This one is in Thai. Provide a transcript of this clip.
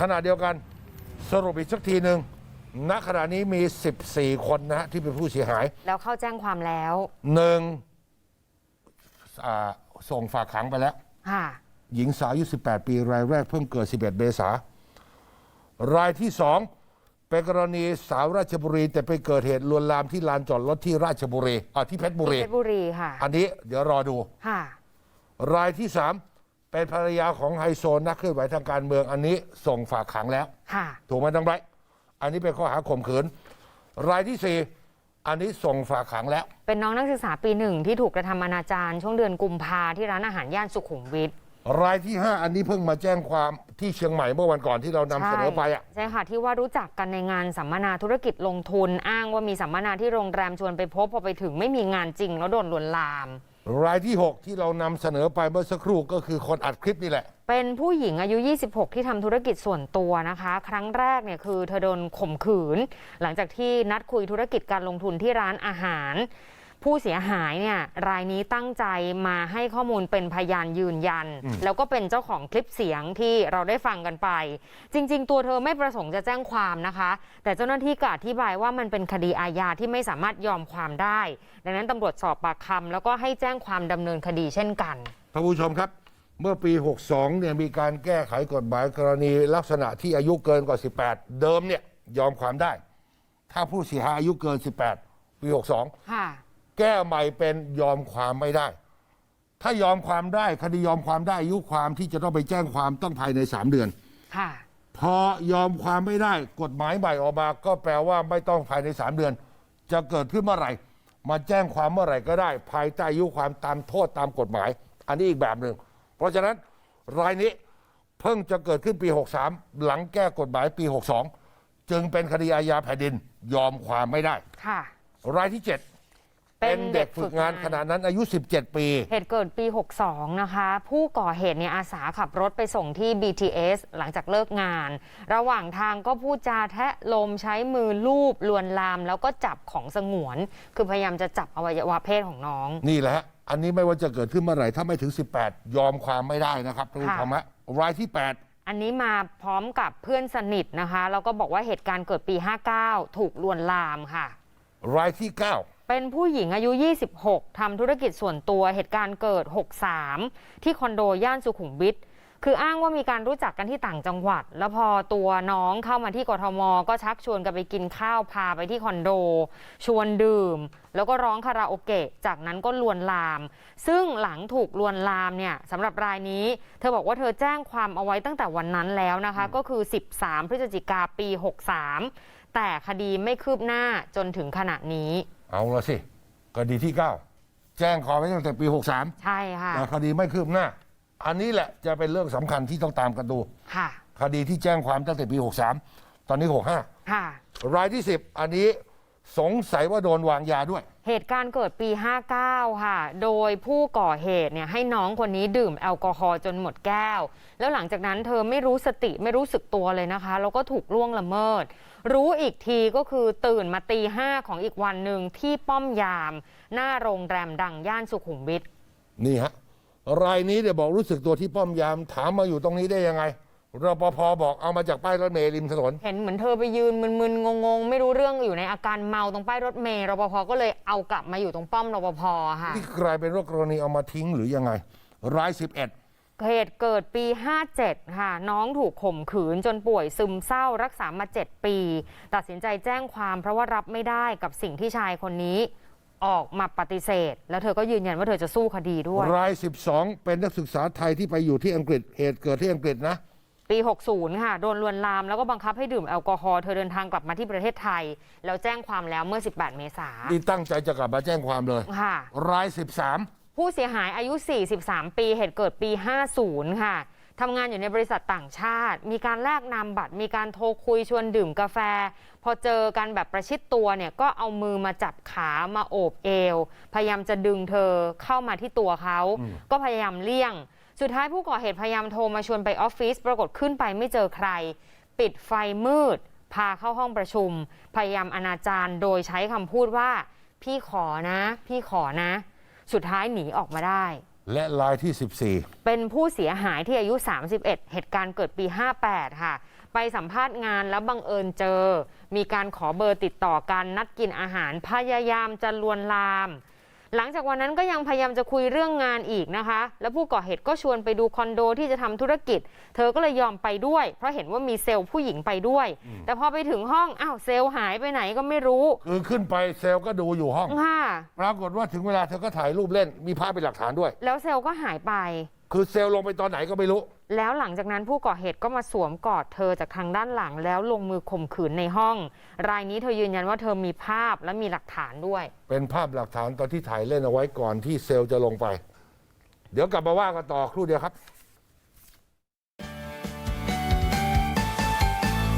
ขณะเดียวกันสรุปอีกสักทีหนึ่งณขณะนี้มี 14 คนนะฮะที่เป็นผู้เสียหายแล้วเข้าแจ้งความแล้วหนึ่งอ่าส่งฝากขังไปแล้ว ค่ะ หญิงสาวอายุ18 ปี รายแรกเพิ่งเกิด 11 เมษารายที่สองเป็นกรณีสาวราชบุรี แต่ไปเกิดเหตุลวนลามที่ลานจอดรถที่ราชบุรีอ่าที่เพชรบุที่รีเพชรบุรีค่ะ อันนี้เดี๋ยวรอดู ค่ะ รายที่สาม เป็นภรรยาของไฮโซนักเคลื่อนไหวทางการเมืองอันนี้ส่งฝากขังแล้ว ค่ะ ถูกไหมต้องไรอันนี้เป็นข้อหาข่มขืน รายที่สี่อันนี้ส่งฝากขังแล้ว เป็นน้องนักศึกษาปีหนึ่งที่ถูกกระทำอนาจารช่วงเดือนกุมภาที่ร้านอาหารย่านสุขุมวิทรายที่ห้าอันนี้เพิ่งมาแจ้งความที่เชียงใหม่เมื่อวันก่อนที่เรานำเสนอไปอะ ใช่ค่ะที่ว่ารู้จักกันในงานสัมมนาธุรกิจลงทุน อ้างว่ามีสัมมนาที่โรงแรมชวนไปพบพอไปถึงไม่มีงานจริงแล้วโดนลวนลาม รายที่ 6 ที่เรานำเสนอไปเมื่อสักครู่ก็คือคนอัดคลิปนี่แหละ เป็นผู้หญิงอายุ 26 ที่ทำธุรกิจส่วนตัวนะคะ ครั้งแรกเนี่ยคือเธอโดนข่มขืน หลังจากที่นัดคุยธุรกิจการลงทุนที่ร้านอาหาร ผู้เสียหายเนี่ยรายนี้ตั้งใจมาให้ข้อมูลเป็นพยานยืนยัน แล้วก็เป็นเจ้าของคลิปเสียงที่เราได้ฟังกันไป จริง ๆ ตัวเธอไม่ประสงค์จะแจ้งความนะคะ แต่เจ้าหน้าที่ก็อธิบายว่ามันเป็นคดีอาญาที่ไม่สามารถยอมความได้ ดังนั้นตำรวจสอบปากคำแล้วก็ให้แจ้งความดำเนินคดีเช่นกันท่านผู้ชมครับเมื่อปี 62 เนี่ยมีการแก้ไขกฎหมายกรณีลักษณะที่อายุเกินกว่า 18 เดิมเนี่ยยอมความได้ ถ้าผู้เสียหายอายุเกิน 18 ปี 62ค่ะ แก้ใหม่เป็นยอมความไม่ได้ ถ้ายอมความได้คดียอมความได้อายุความที่จะต้องไปแจ้งความต้องภายใน3เดือน ค่ะ พอยอมความไม่ได้กฎหมายใหม่ออกมา ก็แปลว่าไม่ต้องภายใน3เดือน จะเกิดขึ้นเมื่อไหร่ มาแจ้งความเมื่อไหร่ก็ได้ ภายใต้อายุความตามโทษตามกฎหมาย อันนี้อีกแบบหนึ่งเพราะฉะนั้นรายนี้เพิ่งจะเกิดขึ้นปี 63 หลังแก้กฎหมายปี 62 จึงเป็นคดีอาญาแผ่นดินยอมความไม่ได้ ค่ะ รายที่ 7 เป็นเด็กฝึกงานขณะนั้นอายุ 17 ปี เหตุเกิดปี 62 นะคะ ผู้ก่อเหตุเนี่ยอาสาขับรถไปส่งที่ BTS หลังจากเลิกงาน ระหว่างทางก็พูดจาแทะลมใช้มือลูบลวนลาม แล้วก็จับของสงวน คือพยายามจะจับอวัยวะเพศของน้อง นี่แหละฮะอันนี้ไม่ว่าจะเกิดขึ้นเมื่อไหร่ ถ้าไม่ถึง 18 ยอมความไม่ได้นะครับท่านผู้ชมฮะรายที่ 8อันนี้มาพร้อมกับเพื่อนสนิทนะคะ แล้วก็บอกว่าเหตุการณ์เกิดปี 59 ถูกลวนลามค่ะ รายที่ 9 เป็นผู้หญิงอายุ 26ทำธุรกิจส่วนตัวเหตุการณ์เกิด 63 ที่คอนโดย่านสุขุมวิทคืออ้างว่ามีการรู้จักกันที่ต่างจังหวัด แล้วพอตัวน้องเข้ามาที่กทม ก็ชักชวนกันไปกินข้าวพาไปที่คอนโด ชวนดื่ม แล้วก็ร้องคาราโอเกะ จากนั้นก็ลวนลาม ซึ่งหลังถูกลวนลามเนี่ยสำหรับรายนี้ เธอบอกว่าเธอแจ้งความเอาไว้ตั้งแต่วันนั้นแล้วนะคะ ก็คือ 13 พฤศจิกาปี 63 แต่คดีไม่คืบหน้าจนถึงขณะนี้ เอาละสิคดีที่ 9 แจ้งความไว้ตั้งแต่ปี 63ใช่ค่ะแต่คดีไม่คืบหน้า อันนี้แหละจะเป็นเรื่องสำคัญที่ต้องตามกันดู ค่ะ คดีที่แจ้งความตั้งแต่ปี 63 ตอนนี้ค่ะ65รายที่ 10 อันนี้ สงสัยว่าโดนวางยาด้วย เหตุการณ์เกิดปี 59 ค่ะ โดยผู้ก่อเหตุเนี่ยให้น้องคนนี้ดื่มแอลกอฮอล์จนหมดแก้ว แล้วหลังจากนั้นเธอไม่รู้สติไม่รู้สึกตัวเลยนะคะ แล้วก็ถูกล่วงละเมิด รู้อีกทีก็คือตื่นมาตีห้าของอีกวันหนึ่งที่ป้อมยาม หน้าโรงแรมดังย่านสุขุมวิทนี่ฮะ รายนี้เดี๋ยวบอกรู้สึกตัวที่ป้อมยามถามมาอยู่ตรงนี้ได้ยังไง รปภบอกเอามาจากป้ายรถเมล์ริมถนน เห็นเหมือนเธอไปยืนมึนๆงงๆ ไม่รู้เรื่องอยู่ในอาการเมาตรงป้ายรถเมล์รปภก็เลยเอากลับมาอยู่ตรงป้อมรปภค่ะนี่กลายเป็นโรคกรณีเอามาทิ้งหรือยังไงราย11เหตุเกิดปี 57 ค่ะ น้องถูกข่มขืนจนป่วยซึมเศร้ารักษามา 7 ปี ตัดสินใจแจ้งความเพราะว่ารับไม่ได้กับสิ่งที่ชายคนนี้ออกมาปฏิเสธ แล้วเธอก็ยืนยันว่าเธอจะสู้คดีด้วย ราย 12 เป็นนักศึกษาไทยที่ไปอยู่ที่อังกฤษเหตุเกิดที่อังกฤษนะ ปี 60 ค่ะ โดนลวนลามแล้วก็บังคับให้ดื่มแอลกอฮอล์เธอเดินทางกลับมาที่ประเทศไทย แล้วแจ้งความแล้วเมื่อ 18 เมษายนนี่ตั้งใจจะกลับมาแจ้งความเลยค่ะ ราย 13 ผู้เสียหายอายุ 43 ปีเหตุเกิดปี 50 ค่ะทำงานอยู่ในบริษัทต่างชาติ มีการแลกนามบัตร มีการโทรคุยชวนดื่มกาแฟ พอเจอกันแบบประชิดตัวเนี่ยก็เอามือมาจับขามาโอบเอว พยายามจะดึงเธอเข้ามาที่ตัวเขา ก็พยายามเลี่ยง สุดท้ายผู้ก่อเหตุพยายามโทรมาชวนไปออฟฟิศปรากฏขึ้นไปไม่เจอใคร ปิดไฟมืด พาเข้าห้องประชุม พยายามอนาจารโดยใช้คำพูดว่า พี่ขอนะ พี่ขอนะ สุดท้ายหนีออกมาได้ และรายที่เป็นผู้เสียหายที่อายุ 31 เหตุการณ์เกิดปี 58 ค่ะ ไปสัมภาษณ์งานแล้วบังเอิญเจอ มีการขอเบอร์ติดต่อกันนัดกินอาหารพยายามจะลวนลาม หลังจากวันนั้นก็ยังพยายามจะคุยเรื่องงานอีกนะคะ แล้วผู้ก่อเหตุก็ชวนไปดูคอนโดที่จะทำธุรกิจ เธอก็เลยยอมไปด้วย เพราะเห็นว่ามีเซลล์ผู้หญิงไปด้วย แต่พอไปถึงห้องอ้าวเซลล์หายไปไหนก็ไม่รู้14คือขึ้นไปเซลล์ก็ดูอยู่ห้องค่ะปรากฏว่าถึงเวลาเธอก็ถ่ายรูปเล่นมีภาพเป็นหลักฐานด้วย แล้วเซลล์ก็หายไป คือเซลล์ลงไปตอนไหนก็ไม่รู้ แล้วหลังจากนั้นผู้ก่อเหตุก็มาสวมกอดเธอจากทางด้านหลังแล้วลงมือข่มขืนในห้อง รายนี้เธอยืนยันว่าเธอมีภาพและมีหลักฐานด้วย เป็นภาพหลักฐานตอนที่ถ่ายเล่นเอาไว้ก่อนที่เซลล์จะลงไป เดี๋ยวกลับมาว่ากันต่อครู่เดียวครับ